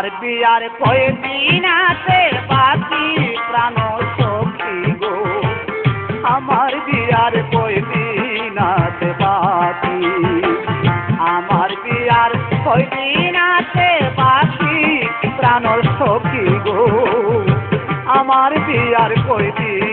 আমার বিয়ার কয়দিন আছে বাকি প্রাণ সখী গো। আমার বিয়ার কয়দিন আছে বাকি। আমার বিয়ার কয়দিন আছে বাকি প্রাণ সখী গো। আমার বিয়ার কয়দিন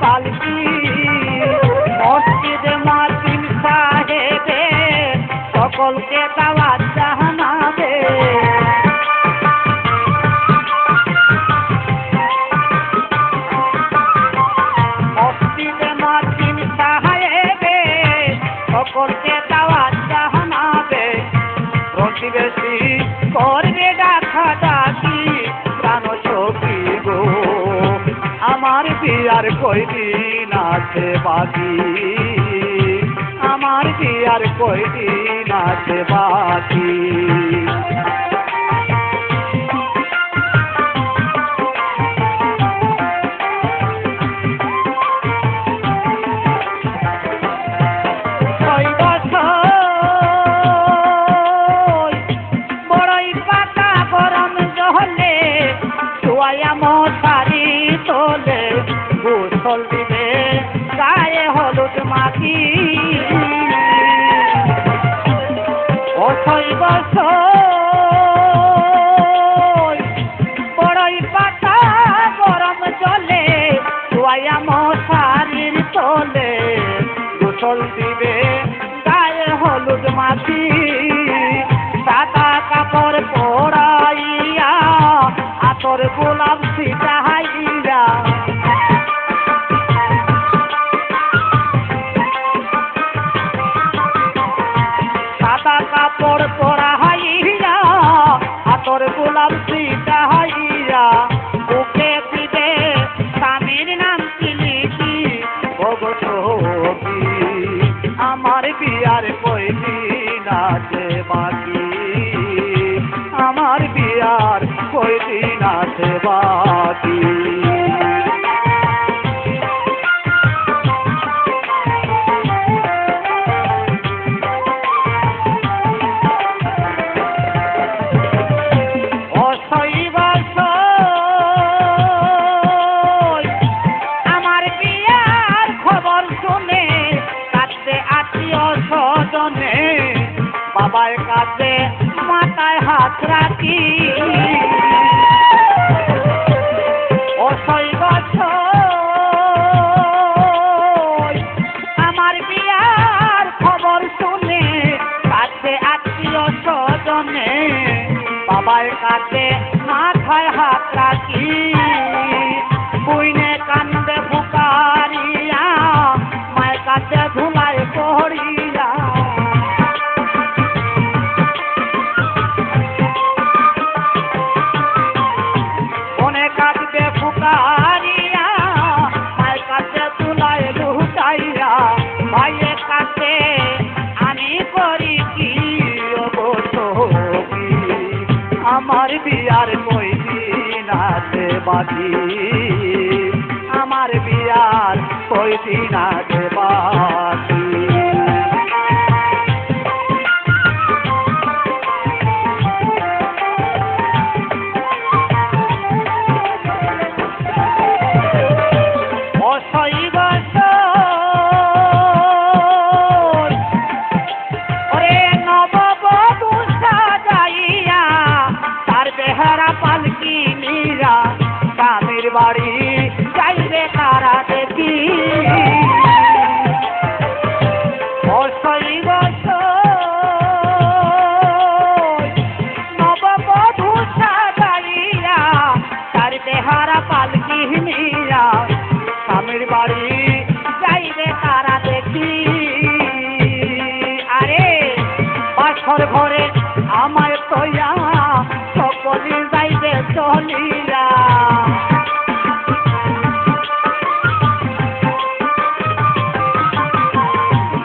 পালকি। মসজিদে মাতিম সাহেবে সকলকে দাওয়াত বিয়ার কয়দিন আছে বাকি আমার কি আর কয়দিন আছে বাকি হলুদ মাটি। ও ছয় বছর বড়ই পাতা, গরম চলে শুয়াইয়া মশারির তোলে। গোসল দিবে গায়ে হলুদ মাটি, সাদা কাপড় পরাইয়া আতর গোলাপ সিটাইয়া আতর গোলাপ সিটাইয়া বুকে দিবে স্বামীর নাম কি লিখি ভগতী আমার বিয়ার কয়দিন আছে বাকি? কাছে মাথায় হাত রাখি। আমার বিয়ার খবর আত্মীয় বাবার কাছে মাথায় হাত রাখি। করি কি অবসবি আমার বিয়ার কইদিন আছে বাকি? আমার বিয়ার কইদিন আছে বাকি ঘরে আমায় তৈয়া সকলি যাইবে চলিয়া।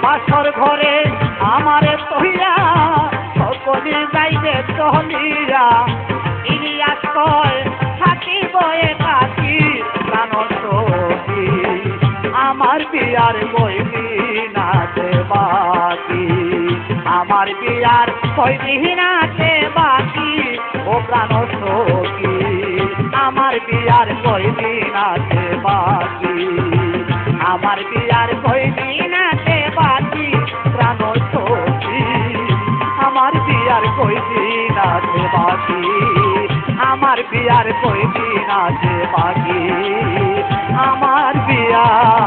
বাসর ঘরে আমারে তৈয়া সকলি যাইবে চলিয়া। আমার বিয়ার কইবি নাচে বাকি আমার বিয়ার নাচে বাকি ও প্রাণ সখী আমার বিয়ার নাচে বাকি আমার বিয়ার নাচে বাকি প্রাণ সখী আমার বিয়ার নাচে বাকি আমার বিয়ার নাচে বাকি আমার বিয়ার